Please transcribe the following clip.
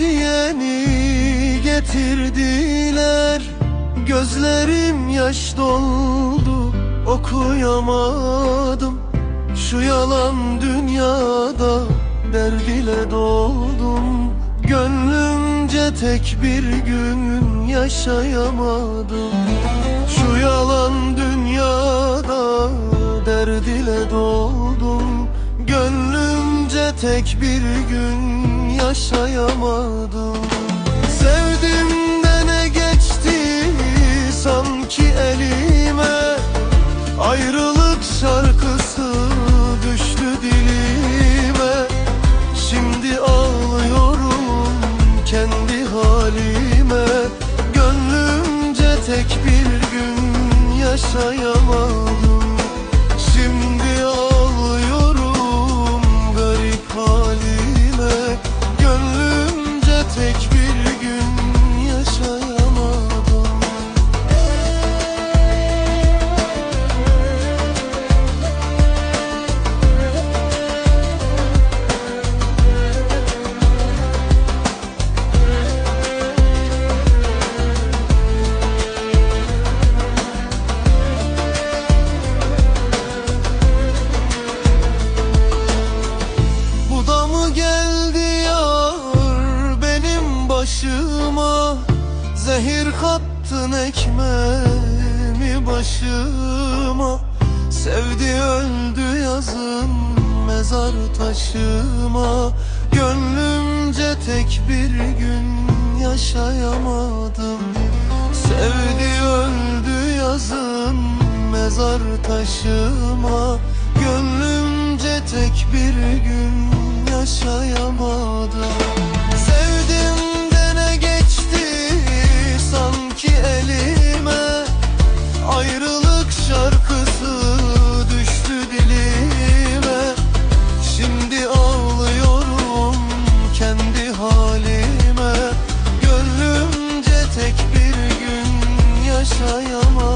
yeni getirdiler. Gözlerim yaş doldu okuyamadım. Şu yalan dünyada derd ile doldum. Gönlümce tek bir gün yaşayamadım. Şu yalan dünyada derd ile doldum. Gönlümce tek bir gün yaşayamadım Sevdim de ne geçti sanki elime. Ayrılık şarkısı düştü dilime. Şimdi ağlıyorum kendi halime. Gönlümce tek bir gün yaşayamadım Zehir kattın ekmeğimi başıma. Sevdi öldü yazın mezar taşıma. Gönlümce tek bir gün yaşayamadım. Sevdi öldü yazın mezar taşıma. Gönlümce tek bir gün yaşayamadım yaşayamam